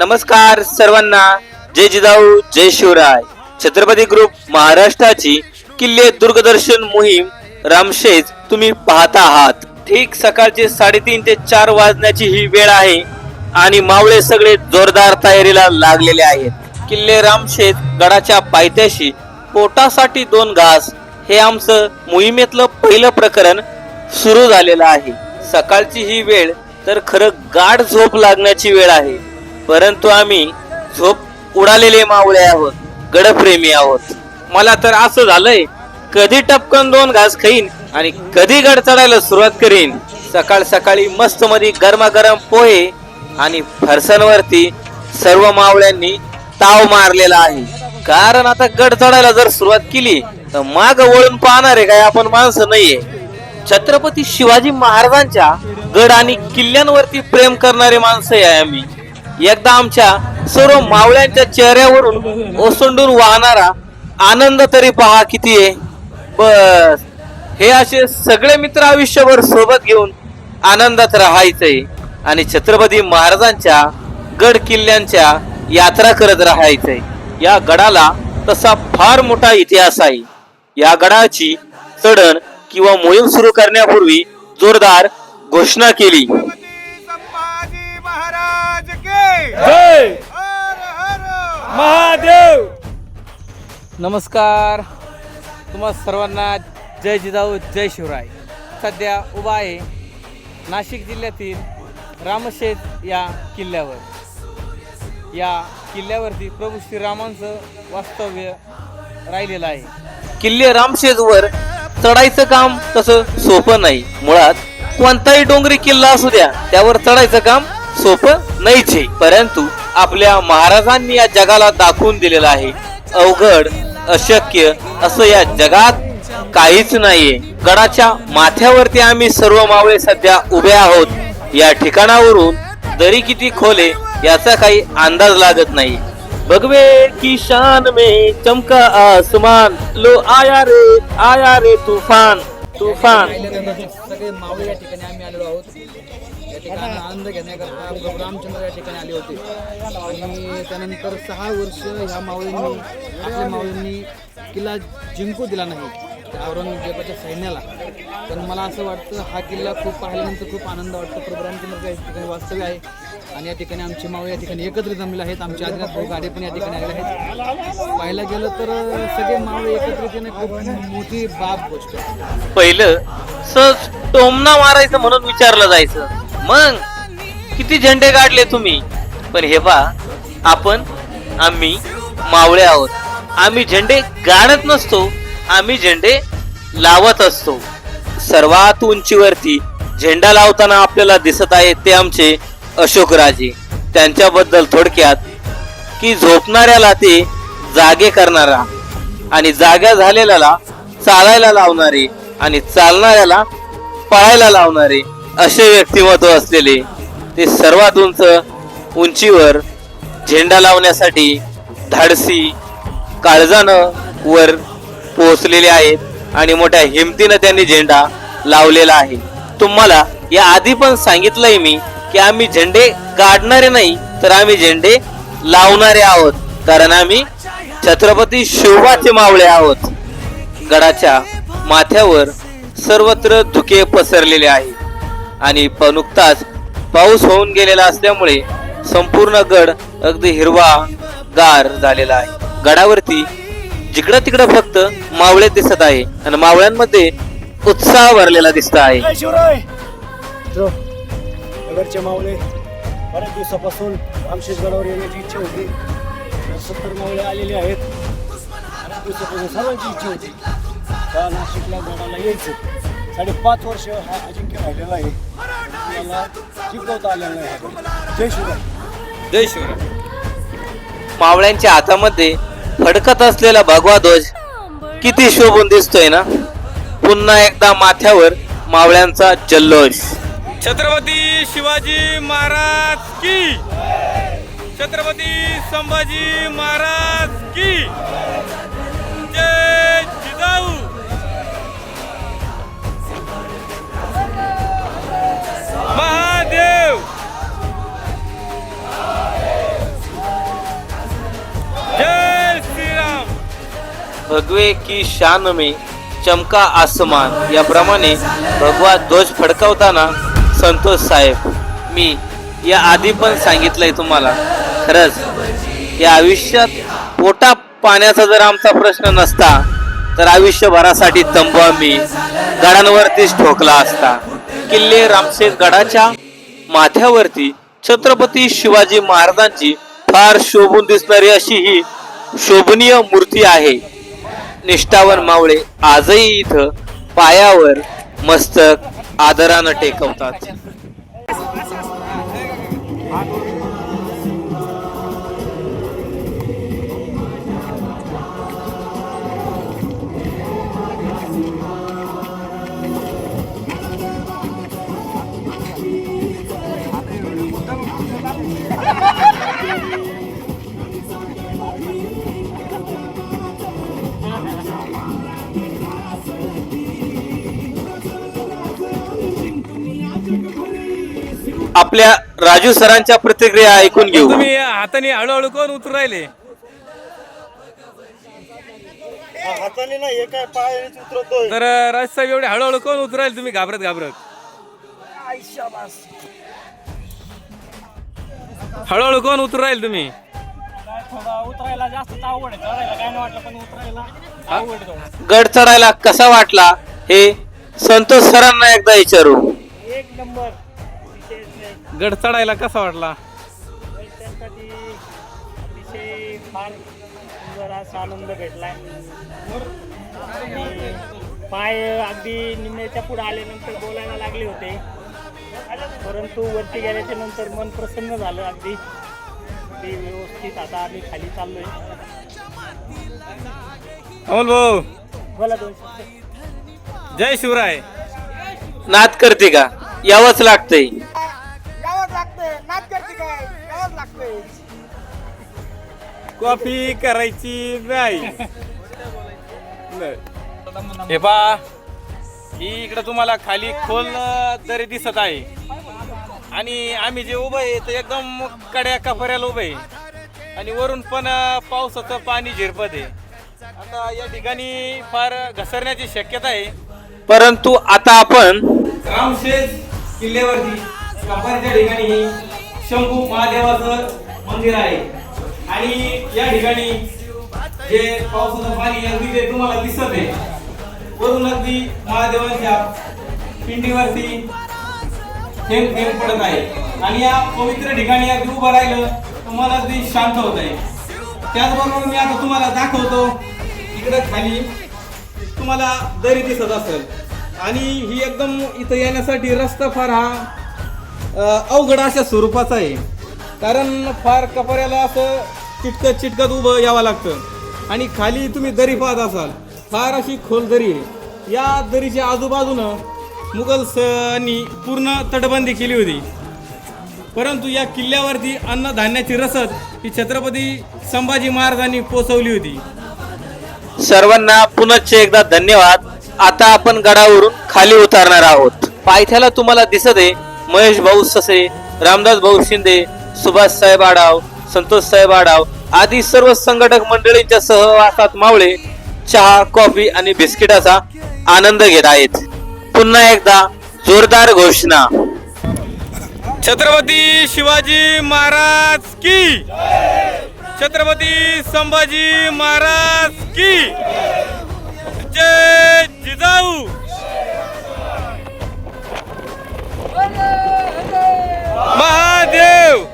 नमस्कार सर्वांना. जय जिजाऊ जय शिवराय. छत्रपती ग्रुप महाराष्ट्राची किल्ले दुर्गदर्शन मोहीम रामशेज तुम्ही पाहता आहात. ठीक सकाळचे साडेतीन ते चार वाजण्याची ही वेळ आहे आणि मावळे सगळे जोरदार तयारीला लागलेले आहेत. किल्ले रामशेज गडाच्या पायथ्याशी पोटासाठी दोन घास हे आमचं मोहिमेतलं पहिलं प्रकरण सुरू झालेलं आहे. सकाळची ही वेळ तर खरं गाढ झोप लागण्याची वेळ आहे. परंतु आम्ही झोप उडालेले मावळे आहोत गडप्रेमी आहोत. मला तर असं झालंय कधी टपकन दोन घास खाईन आणि कधी गड चढायला सुरुवात करीन. सकाळ सकाळी मस्त मध्ये गरमागरम पोहे आणि फरसांवरती सर्व मावळ्यांनी ताव मारलेला आहे. कारण आता गड चढायला जर सुरुवात केली तर माग वळून पाहणार आहे काय आपण माणसं नाहीये. छत्रपती शिवाजी महाराजांच्या गड आणि किल्ल्यांवरती प्रेम करणारे माणसं आहे आम्ही. एकदा आमच्या सर्व मावळ्यांच्या चेहऱ्यावरून ओसंडून वाहणारा आनंद तरी पहा किती आहे. बस. हे असे सगळे मित्र आयुष्यभर सोबत घेऊन आनंदात राहायचंय आणि छत्रपती महाराजांच्या गड किल्ल्यांच्या यात्रा करत राहायचंय. या गडाला तसा फार मोठा इतिहास आहे. या गडाची चढण किंवा मोहीम सुरू करण्यापूर्वी जोरदार घोषणा केली. महादेव! नमस्कार. तुम्हा सर्वांना जय जिजाऊ जय शिवराय. सध्या उभा आहे नाशिक जिल्ह्यातील रामशेज या किल्ल्यावर. या किल्ल्यावरती प्रभू श्रीरामांचं वास्तव्य राहिलेलं आहे. किल्ले रामशेजवर चढायचं काम तसं सोपं नाही. मुळात कोणताही डोंगरी किल्ला असू द्या त्यावर चढायचं काम सोपं नाहीच आहे. परंतु आपल्या महाराजांनी या जगाला दाखवून दिलेलं आहे. अवघड अशक्य असं या जगात काहीच नाहीये. गडाच्या माथ्यावरती आम्ही सर्व मावळे सध्या उभे आहोत. या ठिकाणावरून दरी किती खोले याचा काही अंदाज लागत नाही. भगवे की शान में चमका आसमान. लो आया रे आया रे तूफान तूफान. सगळे मावळे या ठिकाणी आम्ही आलेलो आहोत. या ठिकाणी आनंद घेण्याकरता प्रभू रामचंद्र या ठिकाणी आले होते. आणि त्यानंतर सहा वर्ष ह्या माऊलींनी आपल्या माऊलींनी किल्ला जिंकू दिला नाही औरंगजेबाच्या सैन्याला. पण मला असं वाटतं हा किल्ला खूप पाहिल्यानंतर खूप आनंद वाटतो. प्रभू रामचंद्र या ठिकाणी वास्तव्य आहे. आणि या ठिकाणी आमचे मावळे या ठिकाणी एकत्र जमले आहेत. आमचे आदिनाथ भाऊ गाडे पण या ठिकाणी आलेले आहेत. पाहायला गेलं तर सगळे मावळे एकत्रित खूप मोठी बाब गोष्ट पहिलं सहज टोमना मारायचं म्हणून विचारलं जायचं. मग किती झेंडे काढले तुम्ही? पण हे पा आपण आम्ही मावळे आहोत. आम्ही झेंडे गाणत नसतो आम्ही झेंडे लावत असतो. सर्वात उंचीवरती झेंडा लावताना आपल्याला दिसत आहे ते आमचे अशोकराजे. त्यांच्याबद्दल थोडक्यात की झोपणाऱ्याला ते जागे करणारा आणि जाग्या झालेल्याला चालायला लावणारे आणि चालणाऱ्याला पळायला लावणारे असे व्यक्तिमत्व असलेले ते सर्वात उंच उंचीवर झेंडा लावण्यासाठी धाडसी काळजानं वर पोहोचलेले आहेत आणि मोठ्या हिमतीनं त्यांनी झेंडा लावलेला आहे. तुम्हाला या आधी पण सांगितलंय मी की आम्ही झेंडे काढणारे नाही तर आम्ही झेंडे लावणारे आहोत. कारण आम्ही छत्रपती शिवबाचे मावळे आहोत. गडाच्या माथ्यावर सर्वत्र धुके पसरलेले आहे आणि प- नुकताच पाऊस होऊन गेलेला असल्यामुळे संपूर्ण गड अगदी हिरवा गार झालेला आहे. गडावरती जिकडं तिकडं फक्त मावळे दिसत आहे आणि मावळ्यांमध्ये उत्साह भरलेला दिसत आहे. नगरचे मावळे बऱ्याच दिवसापासून रामशेषगडावर येण्याची इच्छा होती. सत्तर मावळे आलेले आहेत. बऱ्याच दिवसापासून सर्वांची इच्छा होती. का नाशिकला गडाला यायचं? साडेपाच वर्ष हा अजिंक्य राहिलेला आहे. मला जिंकवता आलेला हा गड. जय शिवराय. जय शिवराय. मावळ्यांच्या हातामध्ये फडकत असलेला भगवा ध्वज किती शोभून दिसतोय ना? पुन्हा एकदा माथ्यावर मावळ्यांचा जल्लोष. छत्रपती शिवाजी महाराज की? छत्रपती संभाजी महाराज की? जय भगवे की शान में चमका आसमान. याप्रमाणे भगवा ध्वज फडकावताना संतोष साहेब मी या आधी पण सांगितलंय तुम्हाला. खरंच या आयुष्यात पोटा पाण्याचा जर आमचा प्रश्न नसता तर आयुष्यभरासाठी तंबू आम्ही गडांवरतीच ठोकला असता. किल्ले रामशेज गडाच्या माथ्यावरती छत्रपती शिवाजी महाराजांची फार शोभून दिसणारी अशी ही शोभनीय मूर्ती आहे. निष्ठावर मावळे आजही इथं पायावर मस्तक आदरानं टेकवतात. राजू सरांच्या प्रतिक्रिया ऐकून घेऊ. तुम्ही हाताने हळूहळू कोण उतरू राहिले? हाताने हे काय पाय तर राजसाहेब एवढे हळूहळू कोण उतरू राहिले? तुम्ही घाबरत घाबरत. हळूहळू कोण उतरू राहिले तुम्ही? उतरायला जास्त आवड आहे. चढायला काय नाही वाटलं पण उतरायला आवड आहे थोडं. गड चढायला कसा वाटला हे संतोष सरांना एकदा विचारू. एक नंबर. गड चढायला कसा वाटला? त्यासाठी अतिशय फार सुंदर असा आनंद भेटलाय. आणि पाय अगदी निम्म्याच्या पुढे आल्यानंतर बोलायला लागले होते. परंतु वरती गेल्याच्यानंतर मन प्रसन्न झालं अगदी. अगदी व्यवस्थित आता आम्ही खाली चाललोय. अमोल भाऊ. बोला दोन शब्द. जय शिवराय. नाद करते का? यावंच लागतंय. कॉफी करायची नाही. हे पा ही इकडे तुम्हाला खाली खोल दरी दिसत आहे. आणि आम्ही जे उभं आहे ते एकदम कड्या कफऱ्याला उभं आहे. आणि वरून पण पावसाचं पाणी झिरपत आहे. आता या ठिकाणी फार घसरण्याची शक्यता आहे. परंतु आता आपण रामशेज किल्ल्यावरती कपारीच्या ठिकाणी शंभू महादेवाचं मंदिर आहे. या ठिकाणी जे पावसाचं पाणी अगदी ते तुम्हाला दिसत आहे वरून अगदी महादेवांच्या पिंडीवरती थेंब थेंब पडत आहे. आणि या पवित्र ठिकाणी अगदी उभं राहिलं तर मन अगदी शांत होत आहे. त्याचबरोबर मी आता तुम्हाला दाखवतो इकडं खाली तुम्हाला दरी दिसत असेल. आणि ही एकदम इथं येण्यासाठी रस्ता फार हा अवघड अशा स्वरूपाचा आहे. कारण फार कपऱ्याला असं चिटकत चिटकत उभं यावं लागतं. आणि खाली तुम्ही दरी पाहत असाल फार अशी खोल दरी आहे. या दरीच्या आजूबाजूनं मुघलसांनी पूर्ण तटबंदी केली होती. परंतु या किल्ल्यावरती अन्नधान्याची रसद ही छत्रपती संभाजी महाराजांनी पोचवली होती. सर्वांना पुनश्च एकदा धन्यवाद. आता आपण गडावरून खाली उतरणार आहोत. पायथ्याला तुम्हाला दिसत आहे महेश भाऊ ससे रामदास भाऊ शिंदे सुभाष साहेब आडाव संतोष साहेब आडाव आदी सर्व संघटक मंडळींच्या सहवासात मावळे चहा कॉफी आणि बिस्किटाचा आनंद घेत आहेत. पुन्हा एकदा जोरदार घोषणा. छत्रपती शिवाजी महाराज की? छत्रपती संभाजी महाराज की? जय जिजाऊ. महादेव.